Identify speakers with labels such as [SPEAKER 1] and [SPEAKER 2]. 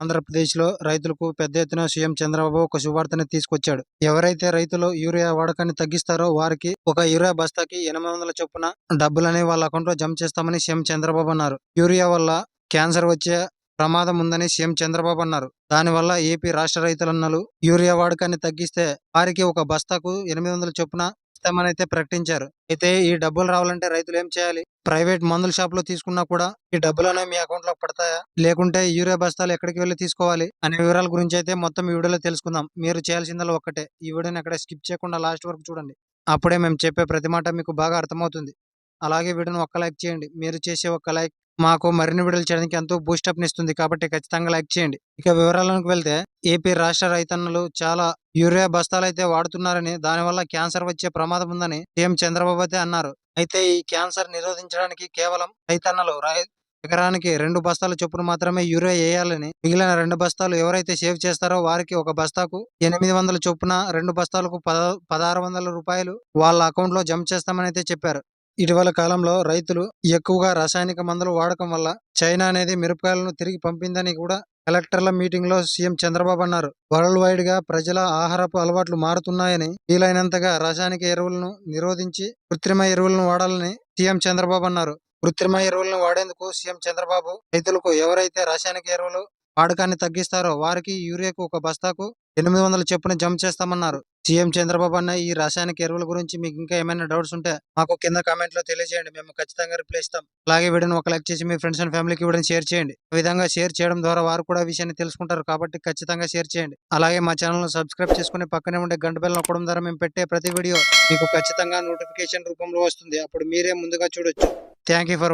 [SPEAKER 1] ఆంధ్రప్రదేశ్లో రైతులకు పెద్ద ఎత్తున సీఎం చంద్రబాబు ఒక శుభార్తని తీసుకొచ్చాడు. ఎవరైతే రైతులు యూరియా వాడకాన్ని తగ్గిస్తారో వారికి ఒక యూరియా బస్తాకి ఎనిమిది వందల చొప్పున డబ్బులని వాళ్ళ అకౌంట్లో జమ చేస్తామని సీఎం చంద్రబాబు అన్నారు. యూరియా వల్ల క్యాన్సర్ వచ్చే ప్రమాదం ఉందని సీఎం చంద్రబాబు అన్నారు. దానివల్ల ఏపీ రాష్ట్ర రైతులన్నలు యూరియా వాడకాన్ని తగ్గిస్తే వారికి ఒక బస్తాకు ఎనిమిది వందల చొప్పున ఇస్తామని అయితే ప్రకటించారు. అయితే ఈ డబ్బులు రావాలంటే రైతులు ఏం చేయాలి? ప్రైవేట్ మందుల షాప్లో తీసుకున్నా కూడా ఈ డబ్బులు అనేవి మీ అకౌంట్లో పడతాయా? లేకుంటే యూరియా బస్తాలు ఎక్కడికి వెళ్ళి తీసుకోవాలి? అనే వివరాల గురించి అయితే మొత్తం ఈ వీడియోలో తెలుసుకుందాం. మీరు చేయాల్సిందల్లా ఒక్కటే. ఈ వీడియోని ఎక్కడ స్కిప్ చేయకుండా లాస్ట్ వరకు చూడండి. అప్పుడే మేము చెప్పే ప్రతి మాట మీకు బాగా అర్థమవుతుంది. అలాగే వీడియోని ఒక్క లైక్ చేయండి. మీరు చేసే ఒక్క లైక్ మాకు మరిన్ని వీడియోలు చేయడానికి ఎంతో బూస్టప్ నిస్తుంది కాబట్టి ఖచ్చితంగా లైక్ చేయండి. ఇక వివరాలకు వెళ్తే ఏపీ రాష్ట్ర రైతన్నలు చాలా యూరియా బస్తాలు అయితే వాడుతున్నారని దానివల్ల క్యాన్సర్ వచ్చే ప్రమాదం ఉందని సీఎం చంద్రబాబు అయితే అన్నారు. అయితే ఈ క్యాన్సర్ నిరోధించడానికి కేవలం రైతన్నలు రై- ఎకరానికి రెండు బస్తాల చొప్పున మాత్రమే యూరియా వేయాలని మిగిలిన రెండు బస్తాలు ఎవరైతే సేవ్ చేస్తారో వారికి ఒక బస్తాకు ఎనిమిది వందల చొప్పున రెండు బస్తాలకు పద పదహారు వందల రూపాయలు వాళ్ళ అకౌంట్లో జమ చేస్తామని అయితే చెప్పారు. ఇటీవల కాలంలో రైతులు ఎక్కువగా రాసాయనిక మందులు వాడకం వల్ల చైనా అనేది మిరపకాయలను తిరిగి పంపిందని కూడా కలెక్టర్ల మీటింగ్లో సీఎం చంద్రబాబు అన్నారు. వరల్డ్ వైడ్గా ప్రజల ఆహారపు అలవాట్లు మారుతున్నాయని వీలైనంతగా రసాయనిక ఎరువులను నిరోధించి కృత్రిమ ఎరువులను వాడాలని సీఎం చంద్రబాబు అన్నారు. కృత్రిమ ఎరువులను వాడేందుకు సీఎం చంద్రబాబు రైతులకు ఎవరైతే రసాయనిక ఎరువులు వాడకాన్ని తగ్గిస్తారో వారికి యూరియాకు ఒక బస్తాకు ఎనిమిది వందల చెప్పున జమ చేస్తామన్నారు. సీఎం చంద్రబాబు అన్న ఈ రసాయనిక ఎరువుల గురించి మీకు ఇంకా ఏమైనా డౌట్స్ ఉంటే మాకు కింద కామెంట్లో తెలియజేయండి. మేము ఖచ్చితంగా రిప్లై ఇస్తాం. అలాగే వీడియోని ఒక లైక్ చేసి మీ ఫ్రెండ్స్ అండ్ ఫ్యామిలీకి వీడియోని షేర్ చేయండి. ఈ విధంగా షేర్ చేయడం ద్వారా వారు కూడా విషయాన్ని తెలుసుకుంటారు కాబట్టి ఖచ్చితంగా షేర్ చేయండి. అలాగే మా ఛానల్ సబ్స్క్రైబ్ చేసుకుని పక్కనే ఉండే గంట బెల్ నొక్కడం ద్వారా మేము పెట్టే ప్రతి వీడియో మీకు ఖచ్చితంగా నోటిఫికేషన్ రూపంలో వస్తుంది. అప్పుడు మీరే ముందుగా చూడొచ్చు. Thank you for